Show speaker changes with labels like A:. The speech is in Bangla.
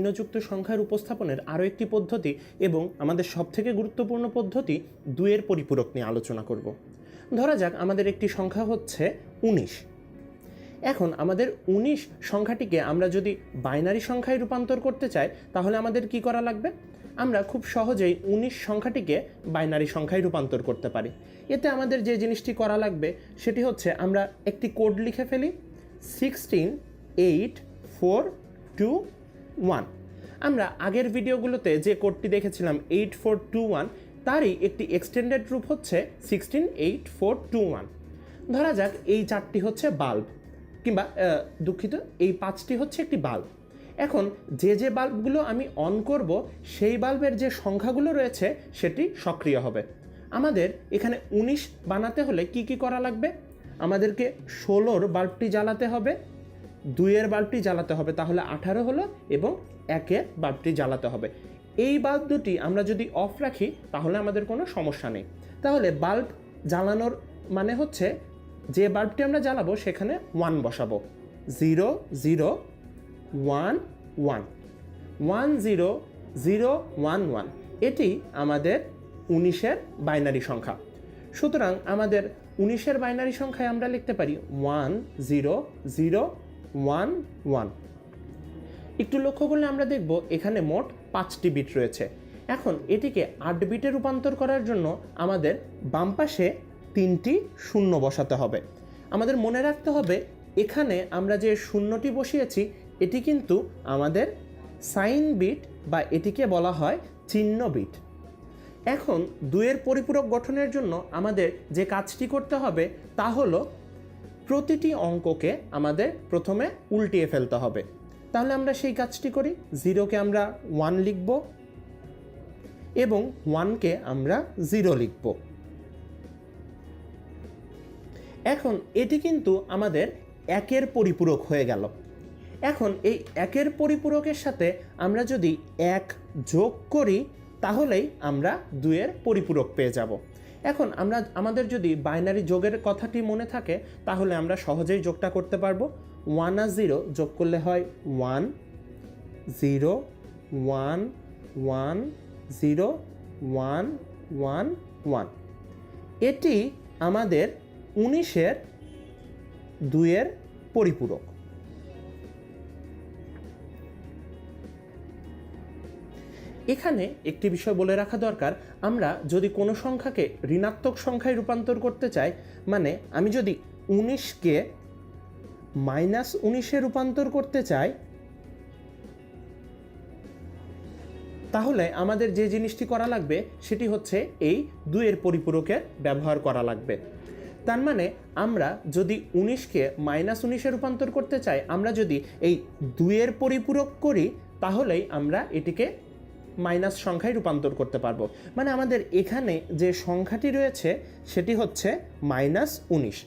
A: চিহ্নযুক্ত সংখ্যার উপস্থাপনের আরও একটি পদ্ধতি এবং আমাদের সবথেকে গুরুত্বপূর্ণ পদ্ধতি দুয়ের পরিপূরক নিয়ে আলোচনা করব। ধরা যাক আমাদের একটি সংখ্যা হচ্ছে উনিশ। এখন আমাদের উনিশ সংখ্যাটিকে আমরা যদি বাইনারি সংখ্যায় রূপান্তর করতে চাই, তাহলে আমাদের কি করা লাগবে? আমরা খুব সহজেই উনিশ সংখ্যাটিকে বাইনারি সংখ্যায় রূপান্তর করতে পারি। এতে আমাদের যে জিনিসটি করা লাগবে, সেটি হচ্ছে আমরা একটি কোড লিখে ফেলি sixteen eight four two one আমরা আগের ভিডিওগুলোতে যে কোডটি দেখেছিলাম এইট ফোর টু ওয়ান তারই একটি এক্সটেন্ডেড রূপ হচ্ছে sixteen eight four two one ধরা যাক এই চারটি হচ্ছে বাল্ব কিংবা দুঃখিত, এই পাঁচটি হচ্ছে একটি বাল্ব এখন যে যে বাল্বগুলো আমি অন করব, সেই বাল্বের যে সংখ্যাগুলো রয়েছে, সেটি সক্রিয় হবে। আমাদের এখানে উনিশ বানাতে হলে কি কি করা লাগবে? আমাদেরকে ষোলোর বাল্বটি জ্বালাতে হবে। দুইয়ের বাল্বটি জ্বালাতে হবে, তাহলে আঠারো হলো এবং একের বাল্বটি জ্বালাতে হবে। এই বাল্ব দুটি আমরা যদি অফ রাখি, তাহলে আমাদের কোনো সমস্যা নেই। তাহলে বাল্ব জ্বালানোর মানে হচ্ছে, যে বাল্বটি আমরা জ্বালাবো, সেখানে ওয়ান বসাবো। Zero zero one one one zero zero one one এটি আমাদের উনিশের বাইনারি সংখ্যা। সুতরাং আমাদের উনিশের বাইনারি সংখ্যায় আমরা লিখতে পারি one zero zero one one. একটু লক্ষ্য করলে আমরা দেখব এখানে মোট পাঁচটি বিট রয়েছে। এখন এটিকে আট বিটে রূপান্তর করার জন্য আমাদের বাম পাশে তিনটি শূন্য বসাতে হবে। আমাদের মনে রাখতে হবে, এখানে আমরা যে শূন্যটি বসিয়েছি, এটি কিন্তু আমাদের সাইন বিট বা এটিকে বলা হয় চিহ্ন বিট। এখন দুয়ের পরিপূরক গঠনের জন্য আমাদের যে কাজটি করতে হবে তা হলো প্রতিটি অঙ্ককে আমাদের প্রথমে উল্টিয়ে ফেলতে হবে। তাহলে আমরা সেই কাজটি করি। জিরোকে আমরা ওয়ান লিখব এবং ওয়ানকে আমরা জিরো লিখব। এখন এটি কিন্তু আমাদের একের পরিপূরক হয়ে গেল। এখন এই একের পরিপূরকের সাথে আমরা যদি এক যোগ করি, তাহলেই আমরা দুয়ের পরিপূরক পেয়ে যাব। এখন আমরা, আমাদের যদি বাইনারি যোগের কথাটি মনে থাকে, তাহলে আমরা সহজেই যোগটা করতে পারব। ওয়ান আর জিরো যোগ করলে হয় one zero one one zero one one one এটি আমাদের উনিশের দুইয়ের পরিপূরক। এখানে একটি বিষয় বলে রাখা দরকার, আমরা যদি কোনো সংখ্যাকে ঋণাত্মক সংখ্যায় রূপান্তর করতে চাই মানে আমি যদি উনিশকে মাইনাস উনিশে রূপান্তর করতে চাই, তাহলে আমাদের যে জিনিসটি করা লাগবে সেটি হচ্ছে এই দুইয়ের পরিপূরকের ব্যবহার করা লাগবে। তার মানে আমরা যদি উনিশকে মাইনাস উনিশে রূপান্তর করতে চাই, আমরা যদি এই দুইয়ের পরিপূরক করি, তাহলেই আমরা এটিকে মাইনাস সংখ্যায় রূপান্তর করতে পারব। মানে আমাদের এখানে যে সংখ্যাটি রয়েছে, সেটি হচ্ছে মাইনাস উনিশ।